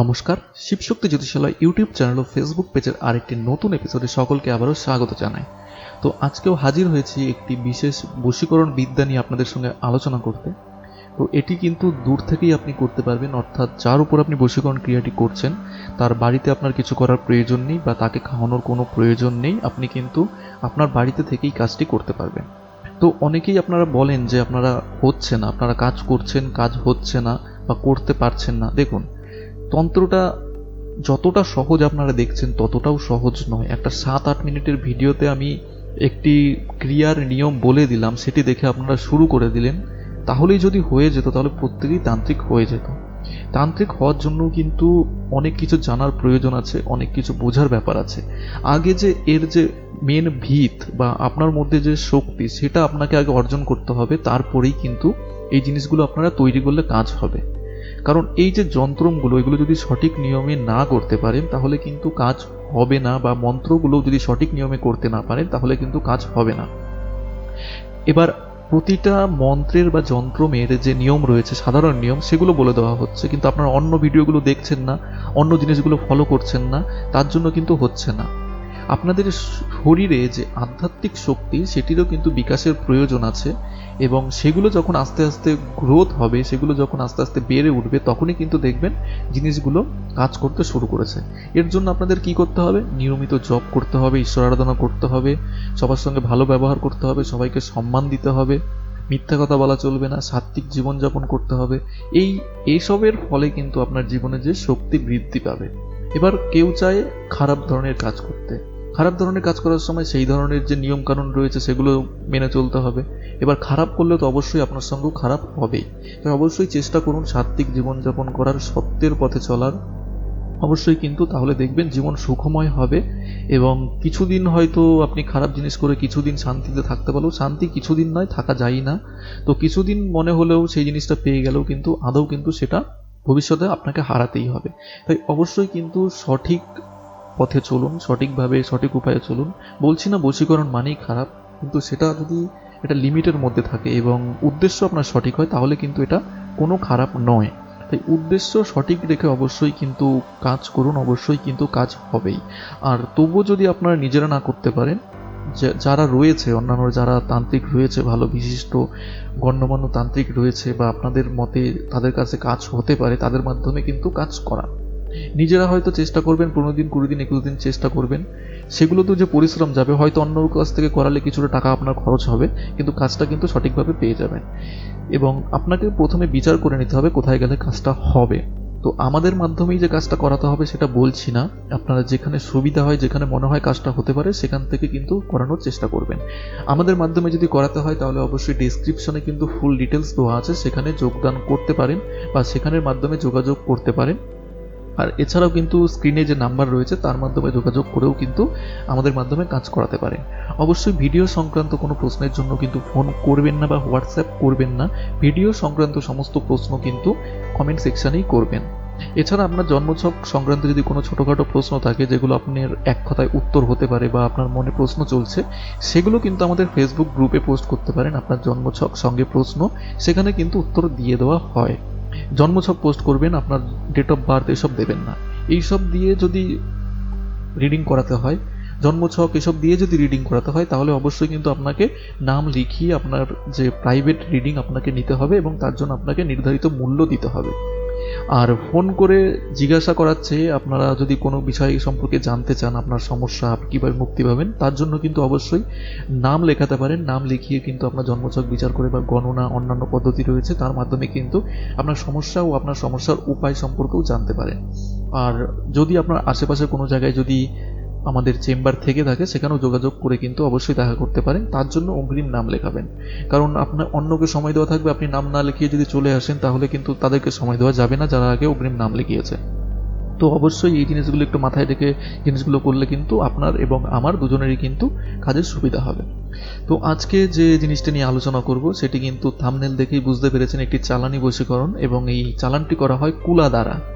নমস্কার, Shivshakti Jyotishalay YouTube channel ও Facebook পেজের আরেকটি নতুন এপিসোডে সকলকে আবারও স্বাগত জানাই। তো আজকেও হাজির হয়েছি একটি বিশেষ বশীকরণ বিদ্যা নিয়ে আপনাদের সঙ্গে আলোচনা করতে। তো এটি কিন্তু দূর থেকেই আপনি করতে পারবেন, অর্থাৎ যার উপর আপনি বশীকরণ ক্রিয়াটি করছেন, তার বাড়িতে আপনার কিছু করার প্রয়োজন নেই বা তাকে খাওয়ানোর কোনো প্রয়োজন নেই, আপনি কিন্তু আপনার বাড়িতে থেকেই কাজটি করতে পারবেন। তো অনেকেই আপনারা বলেন যে আপনারা হচ্ছে না, আপনারা কাজ করছেন, কাজ হচ্ছে না বা করতে পারছেন না। দেখুন তন্ত্রটা যতটা সহজ আপনারা দেখছেন, ততটাও সহজ নয়। একটা সাত আট মিনিটের ভিডিওতে আমি একটি ক্রিয়ার নিয়ম বলে দিলাম, সেটি দেখে আপনারা শুরু করে দিলেন। তাহলেই যদি হয়ে যেত, তাহলে প্রত্যেকেই তান্ত্রিক হয়ে যেত। তান্ত্রিক হওয়ার জন্য কিন্তু অনেক কিছু জানার প্রয়োজন আছে, অনেক কিছু বোঝার ব্যাপার আছে। আগে যে এর যে মেন ভিত বা আপনার মধ্যে যে শক্তি, সেটা আপনাকে আগে অর্জন করতে হবে, তারপরেই কিন্তু এই জিনিসগুলো আপনারা তৈরি করলে কাজ হবে। কারণ এই যে যন্ত্রগুলো, এগুলো যদি সঠিক নিয়মে না করতে পারেন, তাহলে কিন্তু কাজ হবে না বা মন্ত্রগুলো যদি সঠিক নিয়মে করতে না পারেন, তাহলে কিন্তু কাজ হবে না। এবার প্রতিটা মন্ত্রের বা যন্ত্রমের যে নিয়ম রয়েছে, সাধারণ নিয়ম, সেগুলো বলে দেওয়া হচ্ছে। কিন্তু আপনারা অন্য ভিডিওগুলো দেখছেন না, অন্য জিনিসগুলো ফলো করছেন না, তার জন্য কিন্তু হচ্ছে না। আপনাদের শরীরে যে আধ্যাত্মিক শক্তি, সেটিরও কিন্তু বিকাশের প্রয়োজন আছে এবং সেগুলো যখন আস্তে আস্তে গ্রোথ হবে, সেগুলো যখন আস্তে আস্তে বেড়ে উঠবে, তখনই কিন্তু দেখবেন জিনিসগুলো কাজ করতে শুরু করেছে। এর জন্য আপনাদের কি করতে হবে? নিয়মিত জব করতে হবে, ঈশ্বর আরাধনা করতে হবে, সবার সঙ্গে ভালো ব্যবহার করতে হবে, সবাইকে সম্মান দিতে হবে, মিথ্যা কথা বলা চলবে না, সাত্ত্বিক জীবনযাপন করতে হবে। এই এইসবের ফলে কিন্তু আপনার জীবনে যে শক্তি বৃদ্ধি পাবে। এবার কেউ চায় খারাপ ধরনের কাজ করতে। খারাপ ধরনের কাজ করার সময় সেই ধরনের যে নিয়ম কানুন রয়েছে, সেগুলো মেনে চলতে হবে। এবার খারাপ করলে তো অবশ্যই আপনার সঙ্গেও খারাপ হবেই। তাই অবশ্যই চেষ্টা করুন সাত্ত্বিক জীবনযাপন করার সত্যের পথে চলার। অবশ্যই কিন্তু তাহলে দেখবেন জীবন সুখময় হবে এবং কিছুদিন হয়তো আপনি খারাপ জিনিস করে কিছুদিন শান্তিতে থাকতে পারলেও শান্তি কিছুদিন নয়, থাকা যায় না। তো কিছুদিন মনে হলেও সেই জিনিসটা পেয়ে গেলেও কিন্তু, আদৌ কিন্তু সেটা ভবিষ্যতে আপনাকে হারাতেই হবে। তাই অবশ্যই কিন্তু সঠিক পথে চলুন, সঠিকভাবে, সঠিক উপায়ে চলুন। বলছি না বশীকরণ মানেই খারাপ, কিন্তু সেটা যদি এটা লিমিটের মধ্যে থাকে এবং উদ্দেশ্য আপনার সঠিক হয়, তাহলে কিন্তু এটা কোনো খারাপ নয়। তাই উদ্দেশ্য সঠিক রেখে অবশ্যই কিন্তু কাজ করুন, অবশ্যই কিন্তু কাজ হবেই। আর তবুও যদি আপনারা নিজেরা না করতে পারেন যারা রয়েছে, অন্যান্য যারা তান্ত্রিক রয়েছে, ভালো বিশিষ্ট, গণ্যমান্য তান্ত্রিক রয়েছে বা আপনাদের মতে তাদের কাছে কাজ হতে পারে, তাদের মাধ্যমে কিন্তু কাজ করা। নিজেরা হয়তো চেষ্টা করবেন পনেরো দিন কুড়ি দিন একুশ দিন চেষ্টা করবেন। সেগুলো তো যে পরিশ্রম যাবে, হয়তো অন্য কাছ থেকে করালে কিছুটা টাকা আপনার খরচ হবে, কিন্তু কাজটা কিন্তু সঠিকভাবে পেয়ে যাবেন। এবং আপনাকে প্রথমে বিচার করে নিতে হবে কোথায় গেলে কাজটা হবে। তো আমাদের মাধ্যমেই যে কাজটা করাতে হবে সেটা বলছি না। আপনারা যেখানে সুবিধা হয়, যেখানে মনে হয় কাজটা হতে পারে, সেখান থেকে কিন্তু করানোর চেষ্টা করবেন। আমাদের মাধ্যমে যদি করাতে হয়, তাহলে অবশ্যই ডিসক্রিপশনে কিন্তু ফুল ডিটেলস দেওয়া আছে। সেখানে যোগদান করতে পারেন বা সেখানের মাধ্যমে যোগাযোগ করতে পারেন। আর এছাড়াও কিন্তু স্ক্রিনে যে নাম্বার রয়েছে, তার মাধ্যমে যোগাযোগ করেও কিন্তু আমাদের মাধ্যমে কাজ করাতে পারেন। অবশ্যই ভিডিও সংক্রান্ত কোনো প্রশ্নের জন্য কিন্তু ফোন করবেন না বা হোয়াটসঅ্যাপ করবেন না। ভিডিও সংক্রান্ত সমস্ত প্রশ্ন কিন্তু কমেন্ট সেকশানেই করবেন। এছাড়া আপনার জন্মছক সংক্রান্ত যদি কোনো ছোটোখাটো প্রশ্ন থাকে, যেগুলো আপনার এক কথায় উত্তর হতে পারে বা আপনার মনে প্রশ্ন চলছে, সেগুলো কিন্তু আমাদের ফেসবুক গ্রুপে পোস্ট করতে পারেন। আপনার জন্মছক সঙ্গে প্রশ্ন, সেখানে কিন্তু উত্তর দিয়ে দেওয়া হয়। জন্মছক পোস্ট করবেন, আপনার ডেট অফ বার্থ এসব দেবেন না। এইসব দিয়ে যদি রিডিং করাতে হয়, জন্মছক এসব দিয়ে যদি রিডিং করাতে হয়, তাহলে অবশ্যই কিন্তু আপনাকে নাম লিখিয়ে আপনার যে প্রাইভেট রিডিং আপনাকে নিতে হবে এবং তার জন্য আপনাকে নির্ধারিত মূল্য দিতে হবে। আর ফোন করে জিজ্ঞাসা করার চেয়ে আপনারা যদি কোনো বিষয় সম্পর্কে জানতে চান, আপনার সমস্যা, আপনি কীভাবে মুক্তি পাবেন, তার জন্য কিন্তু অবশ্যই নাম লেখাতে পারেন। নাম লিখিয়ে কিন্তু আপনার জন্মচক বিচার করে বা গণনা, অন্যান্য পদ্ধতি রয়েছে, তার মাধ্যমে কিন্তু আপনার সমস্যা ও আপনার সমস্যার উপায় সম্পর্কেও জানতে পারেন। আর যদি আপনার আশেপাশে কোনো জায়গায় যদি আমাদের চেম্বার থেকে থাকে, সেখানেও যোগাযোগ করে কিন্তু অবশ্যই দেখা করতে পারেন। তার জন্য অগ্রিম নাম লেখাবেন। কারণ আপনার অন্যকে সময় দেওয়া থাকবে, আপনি নাম না লিখিয়ে যদি চলে আসেন, তাহলে কিন্তু তাদেরকে সময় দেওয়া যাবে না, যারা আগে অগ্রিম নাম লিখিয়েছে। তো অবশ্যই এই জিনিসগুলো একটু মাথায় রেখে জিনিসগুলো করলে কিন্তু আপনার এবং আমার দুজনেরই কিন্তু কাজের সুবিধা হবে। তো আজকে যে জিনিসটা নিয়ে আলোচনা করব, সেটি কিন্তু থামনেল দেখেই বুঝতে পেরেছেন, একটি চালানি বশীকরণ এবং এই চালানটি করা হয় কুলা দ্বারা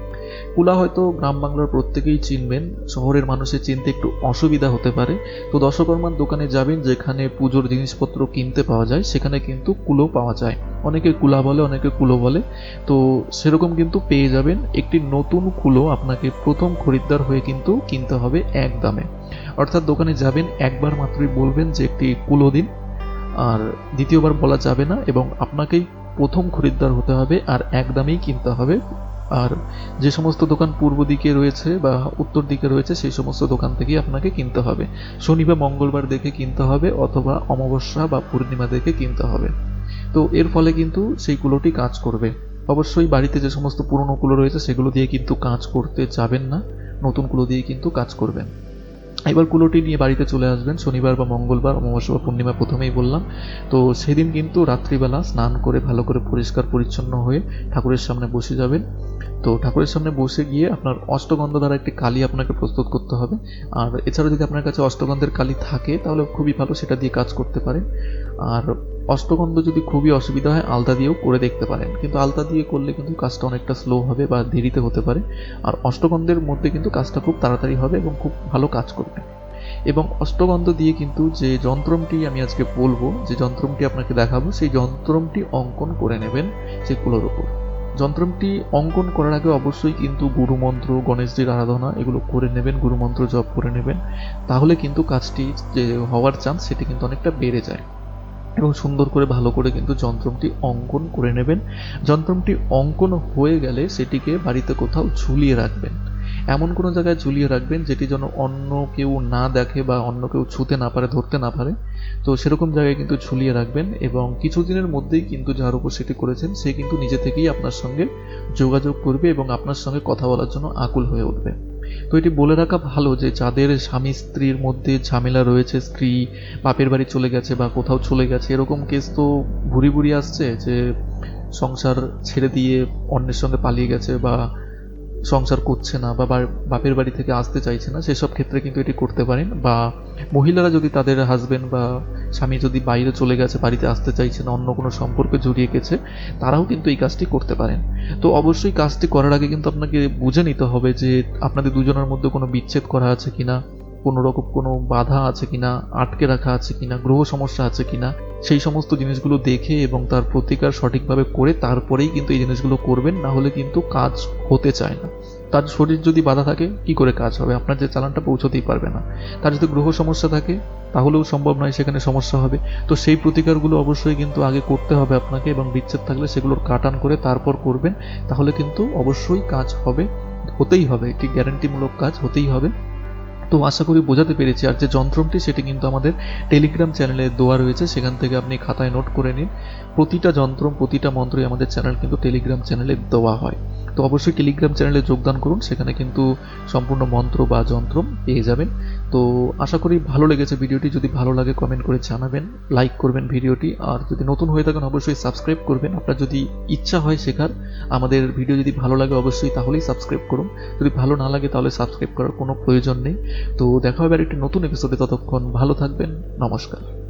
কুলা হয়তো গ্রাম বাংলার প্রত্যেকেই চিনবেন, শহরের মানুষের চিনতে একটু অসুবিধা হতে পারে। তো দশকর্মার দোকানে যাবেন, যেখানে পুজোর জিনিসপত্র কিনতে পাওয়া যায়, সেখানে কিন্তু কুলো পাওয়া যায়। অনেকে কুলা বলে, অনেকে কুলো বলে। তো সেরকম কিন্তু পেয়ে যাবেন একটি নতুন কুলো আপনাকে প্রথম খরিদ্দার হয়ে কিন্তু কিনতে হবে এক দামে। অর্থাৎ দোকানে যাবেন, একবার মাত্রই বলবেন যে একটি কুলো দিন। আর দ্বিতীয়বার বলা যাবে না, এবং আপনাকেই প্রথম খরিদ্দার হতে হবে, আর এক দামেই কিনতে হবে। আর যে সমস্ত দোকান পূর্ব দিকে রয়েছে বা উত্তর দিকে রয়েছে, সেই সমস্ত দোকান থেকেই আপনাকে কিনতে হবে। শনি বা মঙ্গলবার দেখে কিনতে হবে অথবা অমাবস্যা বা পূর্ণিমা দেখে কিনতে হবে। তো এর ফলে কিন্তু সেই কুলোটি কাজ করবে। অবশ্যই বাড়িতে যে সমস্ত পুরনো কুলো রয়েছে, সেগুলো দিয়ে কিন্তু কাজ করতে যাবেন না। নতুন কুলো দিয়ে কিন্তু কাজ করবেন। এবার কুলোটি নিয়ে বাড়িতে চলে আসবেন, শনিবার বা মঙ্গলবার, অমাবস্যা বা পূর্ণিমা প্রথমেই বললাম। তো সেদিন কিন্তু রাত্রিবেলা স্নান করে ভালো করে পরিষ্কার পরিচ্ছন্ন হয়ে ঠাকুরের সামনে বসে যাবেন। তো ঠাকুরের সামনে বসে গিয়ে আপনার অষ্টগন্ধ দ্বারা একটি কালি আপনাকে প্রস্তুত করতে হবে। আর এছাড়াও যদি আপনার কাছে অষ্টগন্ধের কালি থাকে, তাহলে খুবই ভালো সেটা দিয়ে কাজ করতে পারেন। আর অষ্টগন্ধ যদি খুবই অসুবিধা হয়, আলতা দিয়েও করে দেখতে পারেন। কিন্তু আলতা দিয়ে করলে কিন্তু কাজটা অনেকটা স্লো হবে বা দেরিতে হতে পারে। আর অষ্টগন্ধের মধ্যে কিন্তু কাজটা খুব তাড়াতাড়ি হবে এবং খুব ভালো কাজ করবে। এবং অষ্টগন্ধ দিয়ে কিন্তু যে যন্ত্রমটি আমি আজকে বলব, যে যন্ত্রমটি আপনাকে দেখাবো, সেই যন্ত্রমটি অঙ্কন করে নেবেন, সেই কুলোর উপর। যন্ত্রমটি অঙ্কন করার আগে অবশ্যই কিন্তু গুরুমন্ত্র, গণেশজির আরাধনা এগুলো করে নেবেন, গুরুমন্ত্র জপ করে নেবেন। তাহলে কিন্তু কাজটি যে হওয়ার চান্স সেটি কিন্তু অনেকটা বেড়ে যায়। এবং সুন্দর করে ভালো করে কিন্তু যন্ত্রমটি অঙ্কন করে নেবেন। যন্ত্রমটি অঙ্কন হয়ে গেলে সেটিকে বাড়িতে কোথাও ঝুলিয়ে রাখবেন। এমন কোনো জায়গায় ঝুলিয়ে রাখবেন যেটি যেন অন্য কেউ না দেখে বা অন্য কেউ ছুতে না পারে, ধরতে না পারে। তো সেরকম জায়গায় কিন্তু ঝুলিয়ে রাখবেন এবং কিছুদিনের মধ্যেই কিন্তু যার উপর সেটি করেছেন, সে কিন্তু নিজে থেকেই আপনার সঙ্গে যোগাযোগ করবে এবং আপনার সঙ্গে কথা বলার জন্য আকুল হয়ে উঠবে। তো এটি বলে রাখা ভালো যে যাদের স্বামী স্ত্রীর মধ্যে ঝামেলা রয়েছে, স্ত্রী বাপের বাড়ি চলে গেছে বা কোথাও চলে গেছে, এরকম কেস তো ভুরি ভুরি আসছে যে সংসার ছেড়ে দিয়ে অন্যের সঙ্গে পালিয়ে গেছে বা সংসার করছে না বা বাপের বাড়ি থেকে আসতে চাইছে না, সেসব ক্ষেত্রে কিন্তু এটি করতে পারেন। বা মহিলারা যদি তাদের হাজবেন্ড বা স্বামী যদি বাইরে চলে গেছে, বাড়িতে আসতে চাইছে না, অন্য কোনো সম্পর্কে জড়িয়ে গেছে, তারাও কিন্তু এই কাজটি করতে পারেন। তো অবশ্যই কাজটি করার আগে কিন্তু আপনাকে বুঝে নিতে হবে যে আপনাদের দুজনের মধ্যে কোনো বিচ্ছেদ করা আছে কিনা, কোনো রকম কোনো বাধা আছে কিনা, আটকে রাখা আছে কিনা, গ্রহ সমস্যা আছে কিনা। সেই সমস্ত জিনিসগুলো দেখে এবং তার প্রতিকার সঠিকভাবে করে তারপরেই কিন্তু এই জিনিসগুলো করবেন, না হলে কিন্তু কাজ হতে চায় না। তার শরীর যদি বাধা থাকে, কি করে কাজ হবে? আপনার যে চালানটা পৌঁছতেই পারবে না। তার যদি গ্রহ সমস্যা থাকে, তাহলেও সম্ভব নয় সেখানে সমস্যা হবে। তো সেই প্রতিকারগুলো অবশ্যই কিন্তু আগে করতে হবে আপনাকে এবং বিচ্ছেদ থাকলে সেগুলোর কাটান করে তারপর করবেন। তাহলে কিন্তু অবশ্যই কাজ হবে, হতেই হবে। এটি গ্যারান্টিমূলক কাজ হতেই হবে। তো আশা করি বোঝাতে পেরেছি। আর যে যন্ত্রটি, সেটি কিন্তু আমাদের টেলিগ্রাম চ্যানেলে দেওয়া রয়েছে। সেখান থেকে আপনি খাতায় নোট করে নিন। প্রতিটা যন্ত্র, প্রতিটা মন্ত্রই আমাদের চ্যানেল কিন্তু টেলিগ্রাম চ্যানেলে দেওয়া হয়। তো অবশ্যই টেলিগ্রাম চ্যানেলে যোগদান করুন, সেখানে কিন্তু সম্পূর্ণ মন্ত্র বা যন্ত্র পেয়ে যাবেন। তো আশা করি ভালো লেগেছে ভিডিওটি, যদি ভালো লাগে কমেন্ট করে জানাবেন লাইক করবেন ভিডিওটি, আর যদি নতুন হয়ে থাকেন অবশ্যই সাবস্ক্রাইব করবেন। আপনার যদি ইচ্ছা হয় শেখার, আমাদের ভিডিও যদি ভালো লাগে অবশ্যই তাহলেই সাবস্ক্রাইব করুন। যদি ভালো না লাগে তাহলে সাবস্ক্রাইব করার কোনো প্রয়োজন নেই। তো দেখা হবে আর একটি নতুন এপিসোডে ততক্ষণ ভালো থাকবেন, নমস্কার।